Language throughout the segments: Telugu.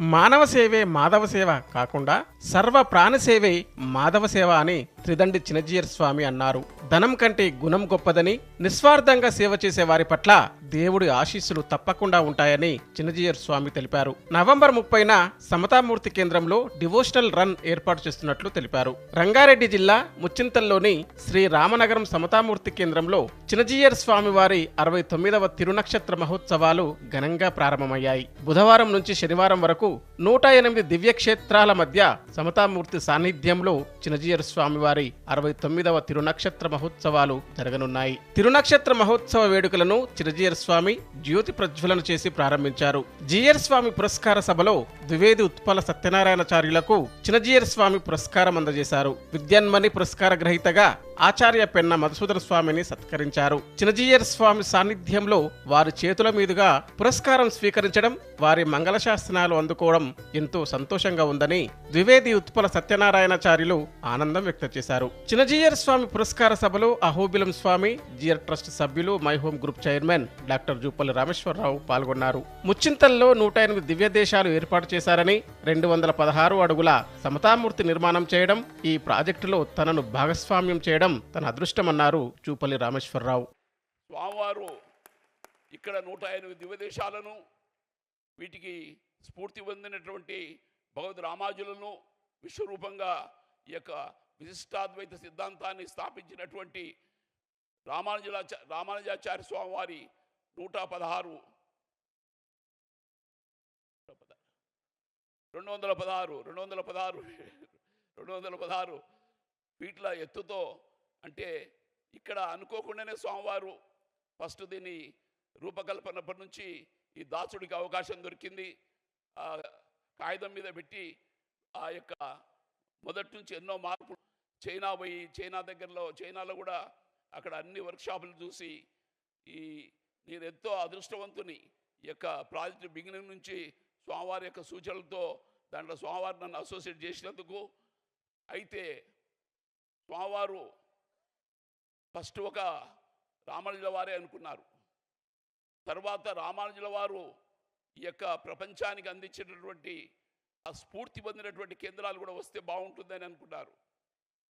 మానవ సేవే మాధవ సేవ కాకుండా సర్వ ప్రాణ సేవే మాధవ సేవ అని త్రిదండి చినజీయర్ స్వామి అన్నారు. ధనం కంటే గుణం గొప్పదని నిస్వార్థంగా సేవ చేసే వారి పట్ల దేవుడి ఆశీస్సులు తప్పకుండా ఉంటాయని చినజీయర్ స్వామి తెలిపారు. నవంబర్ ముప్పైన సమతామూర్తి కేంద్రంలో డివోషనల్ రన్ ఏర్పాటు చేస్తున్నట్లు తెలిపారు. రంగారెడ్డి జిల్లా ముచ్చింతల్లోని శ్రీ రామనగరం సమతామూర్తి కేంద్రంలో చినజీయర్ స్వామి వారి అరవై తొమ్మిదవ తిరునక్షత్ర మహోత్సవాలు ఘనంగా ప్రారంభమయ్యాయి. బుధవారం నుంచి శనివారం వరకు నూట ఎనిమిది దివ్యక్షేత్రాల మధ్య సమతామూర్తి సాన్నిధ్యంలో చినజీయర్ స్వామివారి వారి అరవై తొమ్మిదవ తిరునక్షత్ర మహోత్సవాలు జరగనున్నాయి. తిరునక్షత్ర మహోత్సవ వేడుకలను చిరజీయర్ స్వామి జ్యోతి ప్రజ్వలన చేసి ప్రారంభించారు. జీయర్ స్వామి పురస్కార సభలో ద్వివేది ఉత్పల సత్యనారాయణచార్యులకు చినజీయర్ స్వామి పురస్కారం అందజేశారు. విద్యాన్మణి పురస్కార గ్రహీతగా ఆచార్య పెన్న మధుసూదన స్వామిని సత్కరించారు. చినజీయర్ స్వామి సాన్నిధ్యంలో వారి చేతుల మీదుగా పురస్కారం స్వీకరించడం వారి మంగళ అందుకోవడం ఎంతో సంతోషంగా ఉందని ద్వివేది ఉత్పల సత్యనారాయణచార్యులు ఆనందం వ్యక్తం చేశారు. చినజీయర్ స్వామి పురస్కార సభలో అహోబిలం స్వామి జియర్ ట్రస్ట్ సభ్యులు my home group chairman doctor Jupally Rameshwar Rao పాల్గొన్నారు. ముచ్చింతల్లో నూట ఎనిమిది దివ్య దేశాలు ఏర్పాటు చేశారని రెండు వందల పదహారు అడుగుల సమతామూర్తి నిర్మాణం చేయడం ఈ ప్రాజెక్టులో తనను భాగస్వామ్యం చేయడం తన అదృష్టమన్నారు చూపల్లి రామేశ్వరరావు. స్వామివారు ఇక్కడ నూట ఎనిమిది దివ్యదేశాలను వీటికి స్ఫూర్తి పొందినటువంటి భగవద్ రామాజులను విశ్వరూపంగా ఈ యొక్క విశిష్టాద్వైత సిద్ధాంతాన్ని స్థాపించినటువంటి రామానుజాచ రామానుజాచార్య స్వామివారి నూట పదహారు రెండు వందల పదహారు రెండు వందల పదహారు రెండు వందల పదహారు ఫీట్ల ఎత్తుతో అంటే ఇక్కడ అనుకోకుండానే స్వామివారు ఫస్ట్ దీన్ని రూపకల్పనప్పటి నుంచి ఈ దాసుడికి అవకాశం దొరికింది. ఆ కాగితం మీద పెట్టి ఆ యొక్క మొదటి నుంచి ఎన్నో మార్పులు చైనా పోయి చైనా దగ్గరలో చైనాలో కూడా అక్కడ అన్ని వర్క్షాపులు చూసి ఈ నేను ఎంతో అదృష్టవంతుని యొక్క ప్రాజెక్టు బిగినింగ్ నుంచి స్వామివారి యొక్క సూచనలతో దాంట్లో స్వామివారు నన్ను అసోసియేట్ చేసినందుకు అయితే స్వామివారు ఫస్ట్ ఒక రామానుజుల వారే అనుకున్నారు. తర్వాత రామానుజుల వారు ఈ యొక్క ప్రపంచానికి అందించేటటువంటి ఆ స్ఫూర్తి పొందినటువంటి కేంద్రాలు కూడా వస్తే బాగుంటుందని అనుకున్నారు.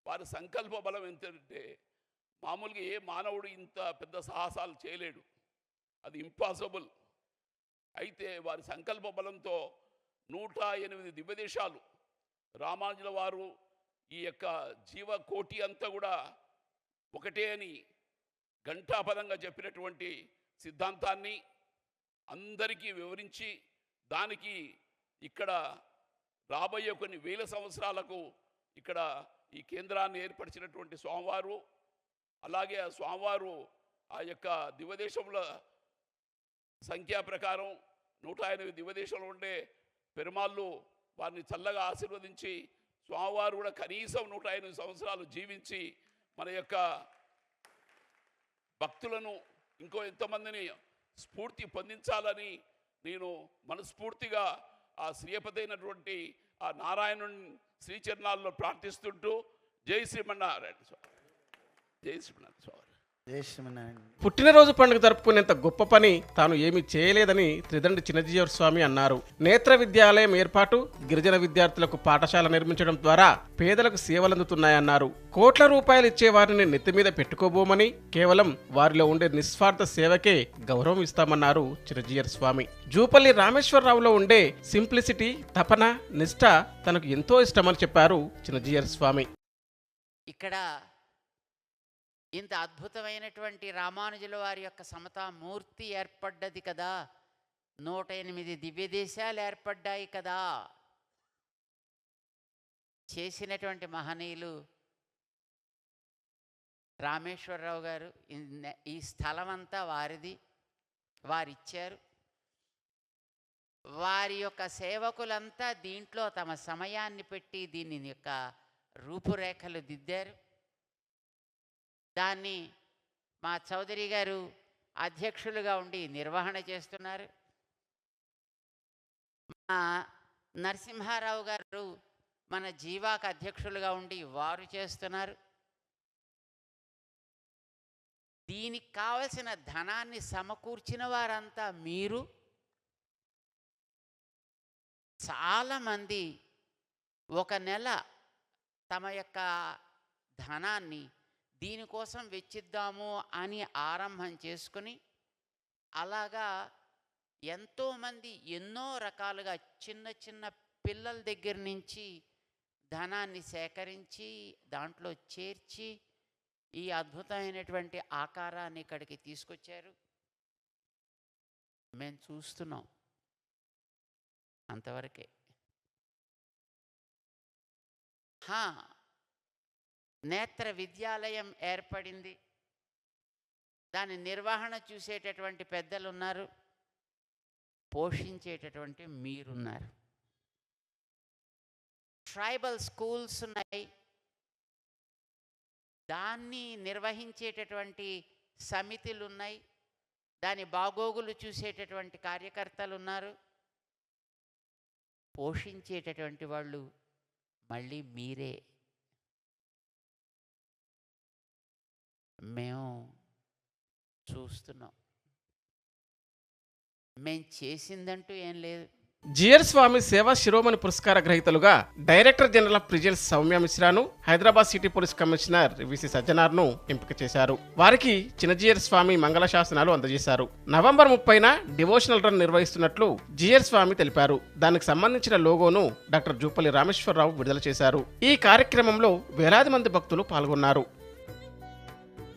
వారి సంకల్ప బలం ఎంతంటే మామూలుగా ఏ మానవుడు ఇంత పెద్ద సాహసాలు చేయలేడు. అది ఇంపాసిబుల్ అయితే వారి సంకల్ప బలంతో నూట ఎనిమిది దివ్యదేశాలు రామానుజుల వారు ఈ యొక్క జీవకోటి అంతా కూడా ఒకటే అని ఘంటాపదంగా చెప్పినటువంటి సిద్ధాంతాన్ని అందరికీ వివరించి దానికి ఇక్కడ రాబోయే కొన్ని వేల సంవత్సరాలకు ఇక్కడ ఈ కేంద్రాన్ని ఏర్పరిచినటువంటి స్వామివారు అలాగే ఆ స్వామివారు ఆ యొక్క దివదేశముల సంఖ్యా ప్రకారం నూట ఎనిమిది దివదేశంలో ఉండే పెరుమాళ్ళు వారిని చల్లగా ఆశీర్వదించి స్వామివారు కూడా కనీసం నూట ఎనిమిది సంవత్సరాలు జీవించి మన యొక్క భక్తులను ఇంకో ఎంతమందిని స్ఫూర్తి పొందించాలని నేను మనస్ఫూర్తిగా ఆ శ్రీయపదైనటువంటి ఆ నారాయణుని శ్రీచరణాల్లో ప్రార్థిస్తుంటూ జై శ్రీమన్నారాయణ స్వామి. జై శ్రీమన్నారాయణ స్వామి. పుట్టినరోజు పండుగ జరుపుకునేంత గొప్ప పని తాను ఏమీ చేయలేదని త్రిదండి చిన్నజీవర్ స్వామి అన్నారు. నేత్ర విద్యాలయం ఏర్పాటు గిరిజన విద్యార్థులకు పాఠశాల నిర్మించడం ద్వారా పేదలకు సేవలందుతున్నాయన్నారు. కోట్ల రూపాయలు ఇచ్చే వారిని నెత్తి మీద పెట్టుకోబోమని కేవలం వారిలో ఉండే నిస్వార్థ సేవకే గౌరవం ఇస్తామన్నారు చిరజీయర్ స్వామి. జూపల్లి రామేశ్వరరావులో ఉండే సింప్లిసిటీ తపన నిష్ఠ తనకు ఎంతో ఇష్టమని చెప్పారు చిన్నజీయర్ స్వామి. ఇక్కడ ఇంత అద్భుతమైనటువంటి రామానుజుల వారి యొక్క సమతా మూర్తి ఏర్పడ్డది కదా. నూట ఎనిమిది దివ్య దేశాలు ఏర్పడ్డాయి కదా. చేసినటువంటి మహనీయులు రామేశ్వరరావు గారు ఈ స్థలం అంతా వారిది వారిచ్చారు. వారి యొక్క సేవకులంతా దీంట్లో తమ సమయాన్ని పెట్టి దీని యొక్క రూపురేఖలు దిద్దారు. దాన్ని మా చౌదరి గారు అధ్యక్షులుగా ఉండి నిర్వహణ చేస్తున్నారు. మా నరసింహారావు గారు మన జీవాకు అధ్యక్షులుగా ఉండి వారు చేస్తున్నారు. దీనికి కావలసిన ధనాన్ని సమకూర్చిన వారంతా మీరు. చాలామంది ఒక నెల తమ యొక్క ధనాన్ని దీనికోసం వెచ్చిద్దాము అని ఆరంభం చేసుకుని అలాగా ఎంతోమంది ఎన్నో రకాలుగా చిన్న చిన్న పిల్లల దగ్గర నుంచి ధనాన్ని సేకరించి దాంట్లో చేర్చి ఈ అద్భుతమైనటువంటి ఆకారాన్ని ఇక్కడికి తీసుకొచ్చారు. మేము చూస్తున్నాం అంతవరకే. హా, నేత్ర విద్యాలయం ఏర్పడింది. దాని నిర్వహణ చూసేటటువంటి పెద్దలు ఉన్నారు పోషించేటటువంటి మీరున్నారు. ట్రైబల్ స్కూల్స్ ఉన్నాయి. దాన్ని నిర్వహించేటటువంటి సమితిలు ఉన్నాయి దాని బాగోగులు చూసేటటువంటి కార్యకర్తలు ఉన్నారు పోషించేటటువంటి వాళ్ళు మళ్ళీ మీరే. మేము చూస్తున్నాం. మేము చేసిందంటూ ఏం లేదు. జిఆర్ స్వామి సేవా శిరోమణి పురస్కార గ్రహీతలుగా director general of prisons Soumya మిశ్రాను Hyderabad city police commissioner VC సజ్జనార్ను ఎంపిక చేశారు. వారికి చిన్నజీయర్ స్వామి మంగళ శాసనాలు అందజేశారు. నవంబర్ ముప్పైన డివోషనల్ రన్ నిర్వహిస్తున్నట్లు జియర్ స్వామి తెలిపారు. దానికి సంబంధించిన లోగోను డాక్టర్ జూపల్లి రామేశ్వరరావు విడుదల చేశారు. ఈ కార్యక్రమంలో వేలాది మంది భక్తులు పాల్గొన్నారు.